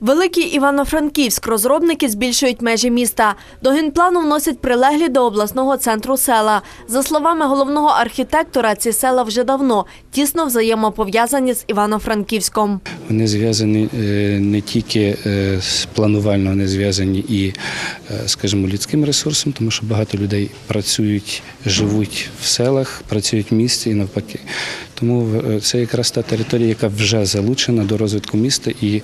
Великий Івано-Франківськ розробники збільшують межі міста. До генплану вносять прилеглі до обласного центру села. За словами головного архітектора, ці села вже давно тісно взаємопов'язані з Івано-Франківськом. Вони зв'язані е, не тільки е, з планувально, вони зв'язані і, е, скажімо, людським ресурсом, тому що багато людей працюють, живуть в селах, працюють в місті і навпаки. Тому е, це якраз та територія, яка вже залучена до розвитку міста, і е,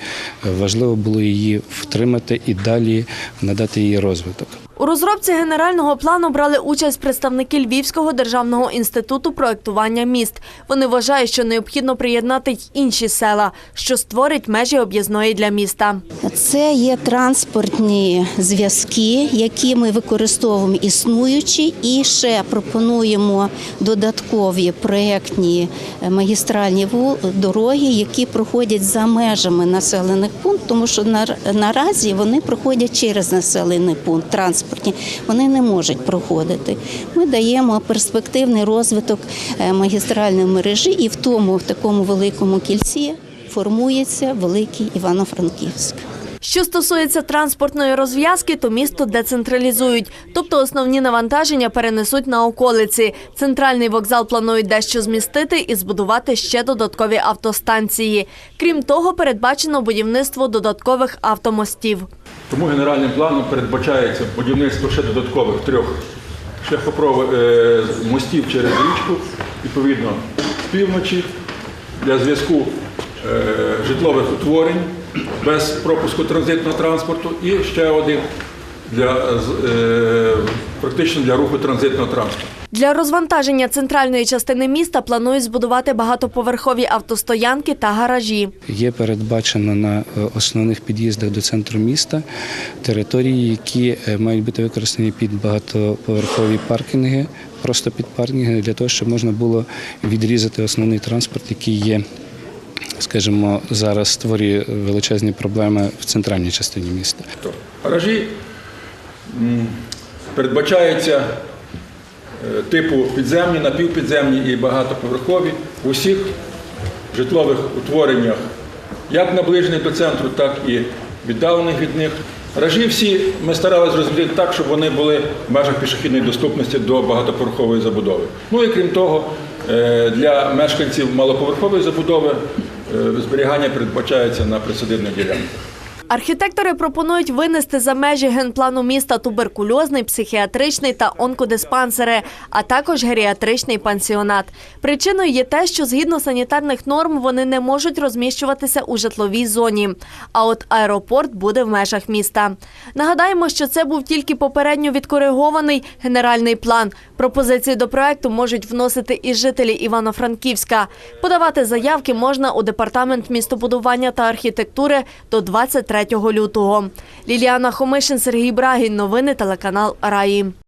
важливо було її втримати і далі надати її розвиток. У розробці генерального плану брали участь представники Львівського державного інституту проектування міст. Вони вважають, що необхідно приєднати й інші села, що створить межі об'їзної для міста. Це є транспортні зв'язки, які ми використовуємо існуючі, і ще пропонуємо додаткові проєктні е, магістральні дороги, які проходять за межами населених пунктів, тому що нар- наразі вони проходять через населений пункт транспортні, вони не можуть проходити. Ми даємо перспективний розвиток е, магістральної мережі, і в тому в такому великому кільці формується великий Івано-Франківськ. Що стосується транспортної розв'язки, то місто децентралізують, тобто основні навантаження перенесуть на околиці. Центральний вокзал планують дещо змістити і збудувати ще додаткові автостанції. Крім того, передбачено будівництво додаткових автомостів. Тому генеральним планом передбачається будівництво ще додаткових трьох шляхопровод е, мостів через річку, відповідно з півночі для зв'язку е, житлових утворень без пропуску транзитного транспорту і ще один для, е, практично для руху транзитного транспорту. Для розвантаження центральної частини міста планують збудувати багатоповерхові автостоянки та гаражі. Є передбачено на е, основних під'їздах до центру міста території, які е, мають бути використані під багатоповерхові паркінги, просто під паркінги, для того, щоб можна було відрізати основний транспорт, який є, скажімо, зараз створює величезні проблеми в центральній частині міста. Тобто Гаражі передбачаються е, типу підземні, напівпідземні і багатоповерхові в усіх житлових утвореннях, як наближених до центру, так і віддалених від них. Гаражі всі ми старалися розробити так, щоб вони були в межах пішохідної доступності до багатоповерхової забудови. Ну і крім того, е, для мешканців малоповерхової забудови зберігання передбачається на присадибних ділянках. Архітектори пропонують винести за межі генплану міста туберкульозний, психіатричний та онкодиспансери, а також геріатричний пансіонат. Причиною є те, що згідно санітарних норм вони не можуть розміщуватися у житловій зоні. А от аеропорт буде в межах міста. Нагадаємо, що це був тільки попередньо відкоригований генеральний план. Пропозиції до проекту можуть вносити і жителі Івано-Франківська. Подавати заявки можна у департамент містобудування та архітектури до 23 лютого. Ліліана Хомишин, Сергій Брагін. Новини телеканал Раї.